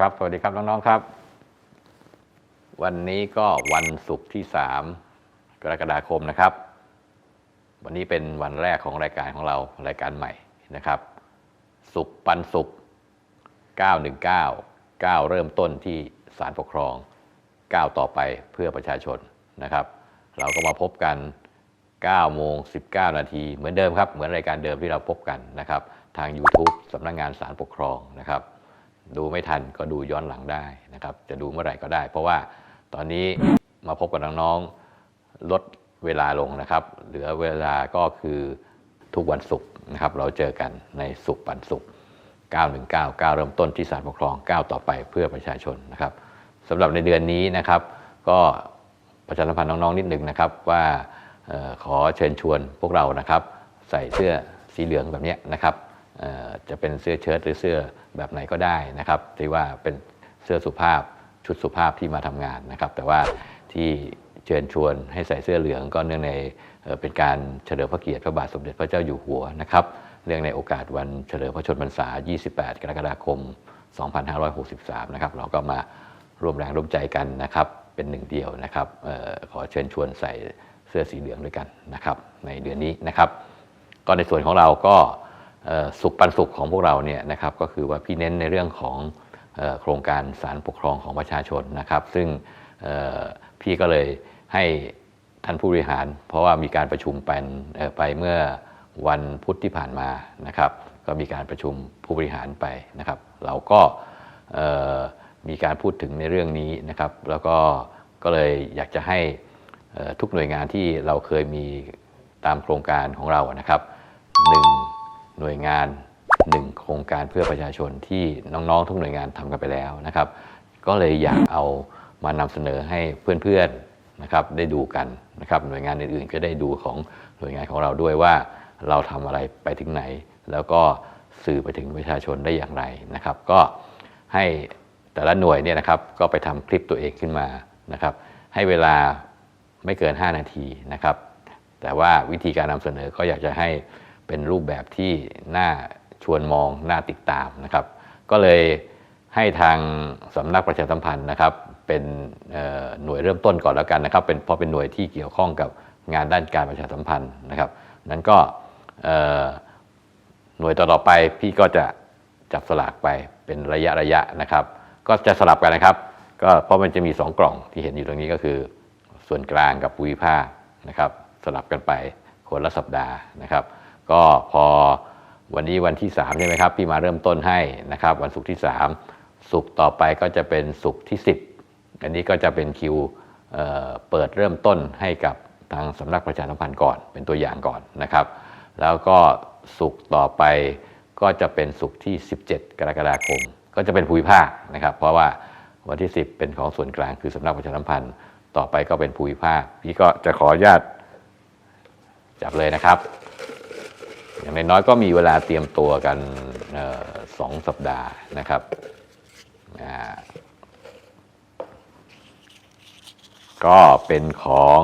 ครับ สวัสดีครับน้องๆครับ วันนี้ก็วันศุกร์ที่ 3 กรกฎาคมนะครับ วันนี้เป็นวันแรกของรายการของเรารายการใหม่นะครับ สุขปันสุข 919 9 เริ่มต้นที่ศาลปกครอง 9 ต่อไปเพื่อประชาชนนะครับ เราก็มาพบกัน9โมง19 นาทีเหมือนเดิมครับ เหมือนรายการเดิมที่เราพบกันนะครับ ทาง YouTube สำนักงานศาลปกครองนะครับ ดูไม่ทันก็ดูย้อนหลังได้นะครับจะดูเมื่อไหร่ก็ได้ เพราะว่าตอนนี้มาพบกับน้องๆลดเวลาลงนะครับ เหลือเวลาก็คือทุกวันศุกร์นะครับ เราเจอกันในศุกร์ปันศุกร์919 9 เริ่มต้นที่ศาลปกครอง 9 ต่อไปเพื่อประชาชนนะครับสำหรับในเดือนนี้นะครับ ก็ประชาสัมพันธ์น้องๆนิดหนึ่งนะครับ ว่าออขอเชิญชวนพวกเรานะครับ ใส่เสื้อสีเหลืองแบบนี้นะครับ จะเป็นเสื้อเชิ้ตหรือเสื้อแบบไหนก็ได้นะครับที่ว่าเป็นเสื้อสุภาพชุดสุภาพที่มาทำงานนะครับ แต่ว่าที่เชิญชวนให้ใส่เสื้อเหลืองก็เนื่องในเป็นการเฉลิมพระเกียรติพระบาทสมเด็จพระเจ้าอยู่หัวนะครับเรื่องในโอกาสวันเฉลิมพระชนมพรรษา 28 กรกฎาคม 2563 นะครับ เราก็มาร่วมแรงร่วมใจกันนะครับ เป็นหนึ่งเดียวนะครับออขอเชิญชวนใส่เสื้อสีเหลืองด้วยกันนะครับ ในเดือนนี้นะครับ ก็ในส่วนของเราก็ สุขปันสุขของพวกเราเนี่ยนะครับก็คือว่าพี่เน้นในเรื่องของโครงการสารปกครองของประชาชนนะครับ ซึ่งพี่ก็เลยให้ท่านผู้บริหาร เพราะว่ามีการประชุมเป็นเอ่อไปเมื่อวันพุธที่ผ่านมานะครับ ก็มีการประชุมผู้บริหารไปนะครับ เราก็มีการพูดถึงในเรื่องนี้นะครับ แล้วก็ก็เลยอยากจะให้ทุกหน่วยงานที่เราเคยมีตามโครงการของเรานะครับหนึ่ง หน่วยงานหนึ่งโครงการเพื่อประชาชนที่น้องๆ ทุกหน่วยงานทำกันไปแล้วนะครับ ก็เลยอยากเอามานำเสนอให้เพื่อนๆนะครับได้ดูกันนะครับหน่วยงานอื่นๆ ก็ได้ดูของหน่วยงานของเราด้วยว่า เราทำอะไรไปถึงไหน แล้วก็สื่อไปถึงประชาชนได้อย่างไรนะครับ ก็ให้แต่ละหน่วยเนี่ยนะครับก็ไปทำคลิปตัวเองขึ้นมานะครับ ให้เวลาไม่เกิน 5 นาทีนะครับ แต่ว่าวิธีการนำเสนอก็อยากจะให้ เป็นรูปแบบที่น่าชวนมองน่าติดตามนะครับ ก็เลยให้ทางสำนักประชาสัมพันธ์นะครับ เป็นหน่วยเริ่มต้นก่อนแล้วกันนะครับ เป็นเพราะเป็นหน่วยที่เกี่ยวข้องกับงานด้านการประชาสัมพันธ์นะครับ นั้นก็หน่วยต่อๆไปพี่ก็จะจับสลากไปเป็นระยะระยะนะครับ ก็จะสลับกันนะครับ ก็เพราะมันจะมี 2 กล่องที่เห็นอยู่ตรงนี้ก็คือ ส่วนกลางกับภูมิภาคนะครับ สลับกันไปคนละสัปดาห์นะครับ ก็พอวันนี้วันที่3ใช่ไหมครับพี่มาเริ่มต้นให้นะครับวันศุกร์ที่ 3 ศุกร์ต่อไปก็จะเป็นศุกร์ที่ 10 อันนี้ก็จะเป็นคิวเเปิดเริ่มต้นให้กับทางสำนักประชาสัมพันธ์ก่อนเป็นตัวอย่างก่อนนะครับ แล้วก็ศุกร์ต่อไปก็จะเป็นศุกร์ที่ 17 กรกฎาคม ก็จะเป็นภูมิภาคนะครับ เพราะว่าวันที่ 10 เป็นของส่วนกลางคือสำนักประชาสัมพันธ์ ต่อไปก็เป็นภูมิภาค พี่ก็จะขออนุญาตจับเลยนะครับ อย่างน้อยก็มีเวลาเตรียมตัวกันออสองสัปดาห์นะครับก็เป็นของ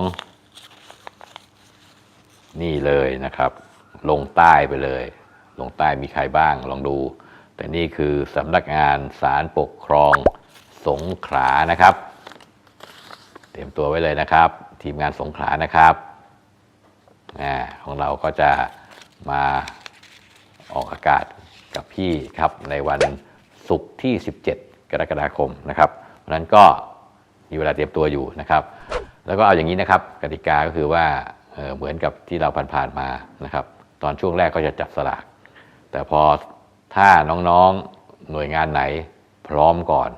นี่เลยนะครับ ลงใต้ไปเลย ลงใต้มีใครบ้างลองดู แต่นี่คือสำนักงานศาลปกครองสงขลานะครับ เตรียมตัวไว้เลยนะครับ ทีมงานสงขลานะครับอของเราก็จะ มาออกอากาศกับพี่ครับในวันศุกร์ที่ 17 กรกฎาคมนะครับเพราะนั้นก็มีเวลาเตรียมตัวอยู่นะครับ แล้วก็เอาอย่างนี้นะครับกติกาก็คือว่าเเหมือนกับที่เราผ่านๆมานะครับ ตอนช่วงแรกก็จะจับสลาก แต่พอถ้าน้องๆหน่วยงานไหนพร้อมก่อน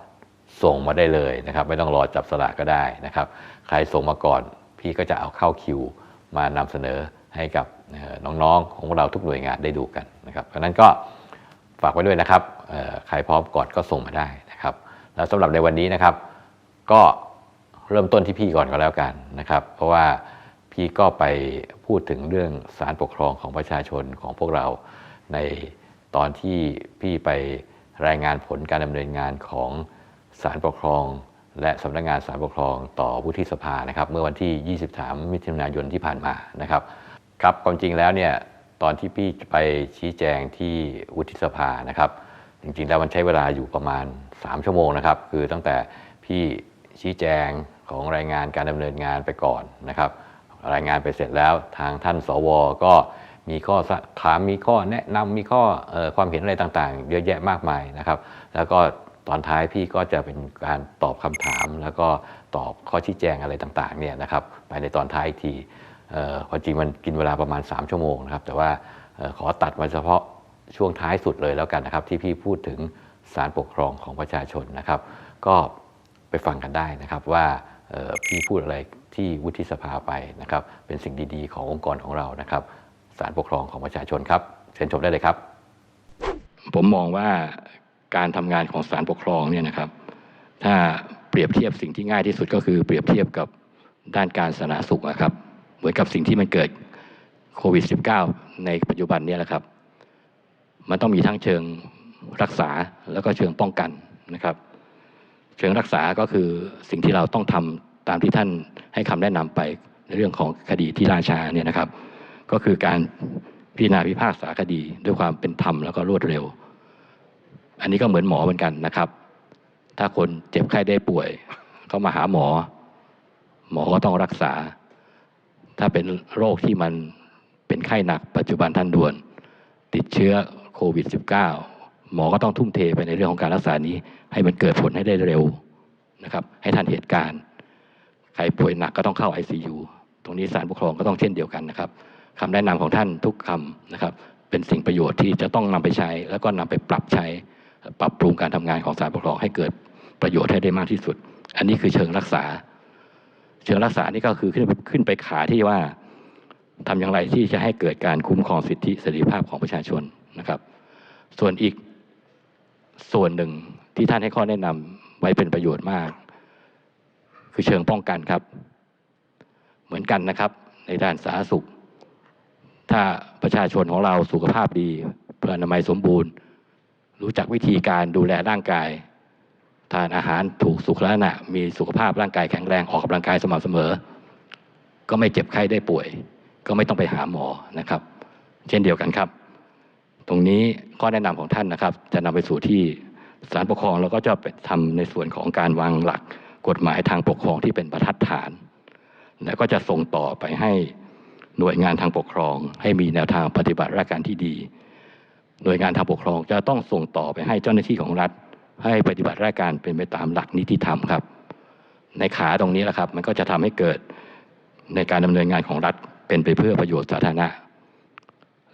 ส่งมาได้เลยนะครับ ไม่ต้องรอจับสลากก็ได้นะครับ ใครส่งมาก่อน พี่ก็จะเอาเข้าคิว มานำเสนอให้กับ น้องๆของเราทุกหน่วยงานได้ดูกันนะครับเพราะนั้นก็ฝากไว้ด้วยนะครับใครพร้อมก่อนก็ส่งมาได้นะครับ แล้วสำหรับในวันนี้นะครับ ก็เริ่มต้นที่พี่ก่อนก็แล้วกันนะครับ เพราะว่าพี่ก็ไปพูดถึงเรื่องสารปกครองของประชาชนของพวกเราในตอนที่พี่ไปรายงานผลการดำเนินงานของสารปกครอง และสำนักงานสารปกครองต่อวุฒิสภานะครับ เมื่อวันที่ 23 มิถุนายนที่ผ่านมานะครับ ครับความจริงแล้วเนี่ยตอนที่พี่ไปชี้แจงที่วุฒิสภานะครับ จริงๆแล้วมันใช้เวลาอยู่ประมาณ 3 ชั่วโมงนะครับ คือตั้งแต่พี่ชี้แจงของรายงานการดำเนินงานไปก่อนนะครับ รายงานไปเสร็จแล้วทางท่านสวก็มีข้อถามมีข้อแนะนำมีข้อออความเห็นอะไรต่างๆ เยอะแยะมากมายนะครับ แล้วก็ตอนท้ายพี่ก็จะเป็นการตอบคำถาม แล้วก็ตอบข้อชี้แจงอะไรต่างๆเนี่ยนะครับไปในตอนท้ายอีกที ความจริงมันกินเวลาประมาณ 3 ชั่วโมงนะครับแต่ว่าออขอตัดมาเฉพาะช่วงท้ายสุดเลยแล้วกันนะครับ ที่พี่พูดถึงสารปกครองของประชาชนนะครับ ก็ไปฟังกันได้นะครับว่าออพี่พูดอะไรที่วุฒิสภาไปนะครับ เป็นสิ่งดีๆ ขององค์กรของเรานะครับสารปกครองของประชาชนครับเชิญชมได้เลยครับ ผมมองว่าการทำงานของศาลปกครองเนี่ยนะครับ ถ้าเปรียบเทียบสิ่งที่ง่ายที่สุดก็คือเปรียบเทียบกับด้านการสาธารณสุขนะครับ เหมือนกับสิ่งที่มันเกิดโควิด -19 ในปัจจุบันนี่แหละครับ มันต้องมีทั้งเชิงรักษาแล้วก็เชิงป้องกันนะครับ เชิงรักษาก็คือสิ่งที่เราต้องทำตามที่ท่านให้คำแนะนำไปในเรื่องของคดีที่ราชาเนี่ยนะครับ ก็คือการพิจารณาพิพากษาคดีด้วยความเป็นธรรมแล้วก็รวดเร็ว อันนี้ก็เหมือนหมอเหมือนกันนะครับ ถ้าคนเจ็บไข้ได้ป่วย เขามาหาหมอ หมอก็ต้องรักษา ถ้าเป็นโรคที่มันเป็นไข้หนักปัจจุบันทันด่วน ติดเชื้อโควิด -19 หมอก็ต้องทุ่มเทไปในเรื่องของการรักษานี้ ให้มันเกิดผลให้ได้เร็วนะครับให้ทันเหตุการณ์ ใครป่วยหนักก็ต้องเข้า ICU ตรงนี้ศาลปกครองก็ต้องเช่นเดียวกันนะครับคำแนะนำของท่านทุกคำนะครับเป็นสิ่งประโยชน์ที่จะต้องนำไปใช้ แล้วก็นำไปปรับใช้ ปรับปรุงการทำงานของศาลปกครองให้เกิดประโยชน์ให้ได้มากที่สุด อันนี้คือเชิงรักษา เชิงรักษานี่ก็คือขึ้นไปขึ้นไปขาที่ว่าทำอย่างไรที่จะให้เกิดการคุ้มครองสิทธิเสรีภาพของประชาชนนะครับ ส่วนอีกส่วนหนึ่งที่ท่านให้ข้อแนะนำไว้เป็นประโยชน์มาก คือเชิงป้องกันครับ เหมือนกันนะครับ ในด้านสาธารณสุข ถ้าประชาชนของเราสุขภาพดีเพื่ออนามัยสมบูรณ์ รู้จักวิธีการดูแลร่างกาย ทานอาหารถูกสุขลักษณะ มีสุขภาพร่างกายแข็งแรงออกกำลังกายสม่ำเสมอ ก็ไม่เจ็บไข้ได้ป่วย ก็ไม่ต้องไปหาหมอนะครับ เช่นเดียวกันครับ ตรงนี้ข้อแนะนำของท่านนะครับ จะนำไปสู่ที่ศาลปกครองแล้วก็จะไปทำในส่วนของการวางหลักกฎหมายทางปกครองที่เป็นบรรทัดฐาน แล้วก็จะส่งต่อไปให้หน่วยงานทางปกครอง ให้มีแนวทางปฏิบัติราชการที่ดี หน่วยงานทางปกครองจะต้องส่งต่อไปให้เจ้าหน้าที่ของรัฐ ให้ปฏิบัติราชการเป็นไปตามหลักนิติธรรมครับ ในขาตรงนี้แหละครับ มันก็จะทำให้เกิดในการดำเนินงานของรัฐเป็นไปเพื่อประโยชน์สาธารณะ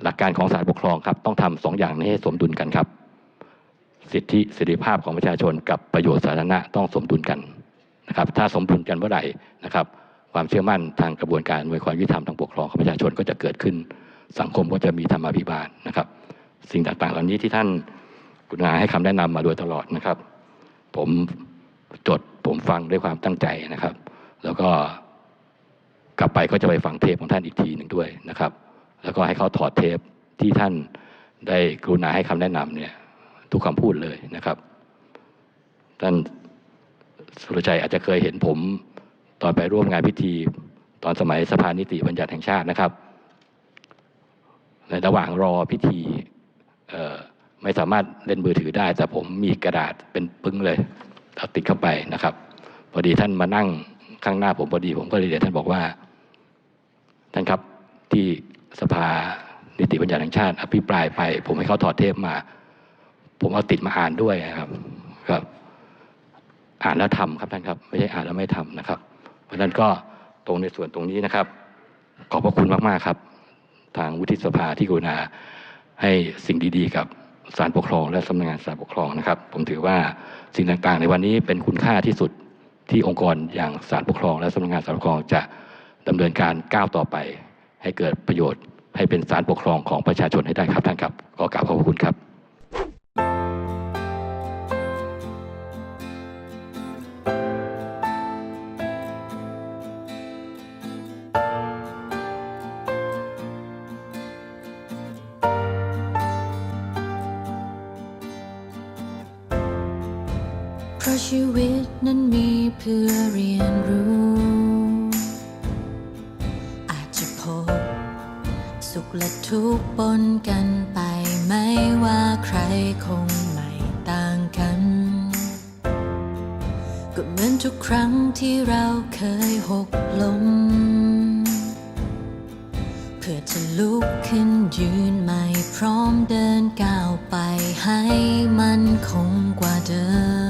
หลักการของศาลปกครองครับ ต้องทำสองอย่างนี้ให้สมดุลกันครับ สิทธิเสรีภาพของประชาชนกับประโยชน์สาธารณะต้องสมดุลกันนะครับ ถ้าสมดุลกันเมื่อไหร่นะครับ ความเชื่อมั่นทางกระบวนการอำนวยความยุติธรรมทางปกครองของประชาชนก็จะเกิดขึ้น สังคมก็จะมีธรรมาภิบาลนะครับ สิ่งต่างๆ เหล่านี้ที่ท่าน กุณาให้คำแนะนำมาโดยตลอดนะครับ ผมจดผมฟังด้วยความตั้งใจนะครับ แล้วก็กลับไปก็จะไปฟังเทปของท่านอีกทีหนึ่งด้วยนะครับ แล้วก็ให้เขาถอดเทปที่ท่านได้กรุณาให้คำแนะนำเนี่ยทุกคำพูดเลยนะครับ ท่านสุรชัยอาจจะเคยเห็นผมตอนไปร่วมงานพิธี ตอนสมัยสภานิติบัญญัติแห่งชาตินะครับ ในระหว่างรอพิธีเออ ไม่สามารถเล่นมือถือได้ แต่ผมมีกระดาษเป็นปึ้งเลยเอาติดเข้าไปนะครับ พอดีท่านมานั่งข้างหน้าผมพอดีผมก็เลยเรียนท่านบอกว่า ท่านครับที่สภานิติบัญญัติแห่งชาติ อภิปรายไป ผมให้เขาถอดเทปมา ผมเอาติดมาอ่านด้วยนะครับครับ อ่านแล้วทำครับท่านครับ ไม่ใช่อ่านแล้วไม่ทำนะครับ เพราะฉะนั้นก็ตรงในส่วนตรงนี้นะครับ ขอบพระคุณมาก ๆ ครับ ทางวุฒิสภาที่กรุณาให้สิ่งดี ๆ กับ ศาลปกครอง และสำนักงานศาลปกครองนะครับ ผมถือว่าสิ่งต่างๆ ในวันนี้เป็นคุณค่าที่สุดที่องค์กรอย่างศาลปกครอง และสำนักงานศาลปกครองจะดำเนินการก้าวต่อไป ให้เกิดประโยชน์ ให้เป็นศาลปกครองของประชาชนให้ได้ครับท่านครับขอกราบขอบพระคุณครับ เพราะชีวิตนั้นมีเพื่อเรียนรู้ อาจจะพบ สุขและทุกข์ปนกันไปไม่ว่าใครคงไม่ต่างกัน ก็เหมือนทุกครั้งที่เราเคยหกล้ม เพื่อจะลุกขึ้นยืนใหม่พร้อมเดินก้าวไปให้มันคงกว่าเดิม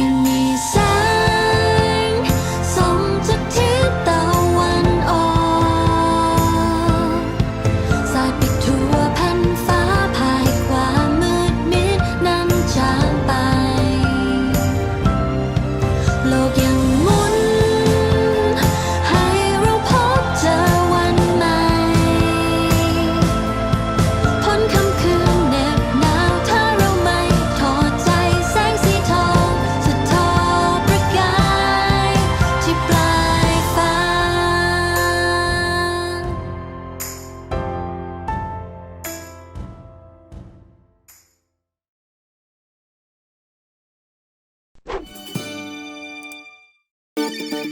ยัง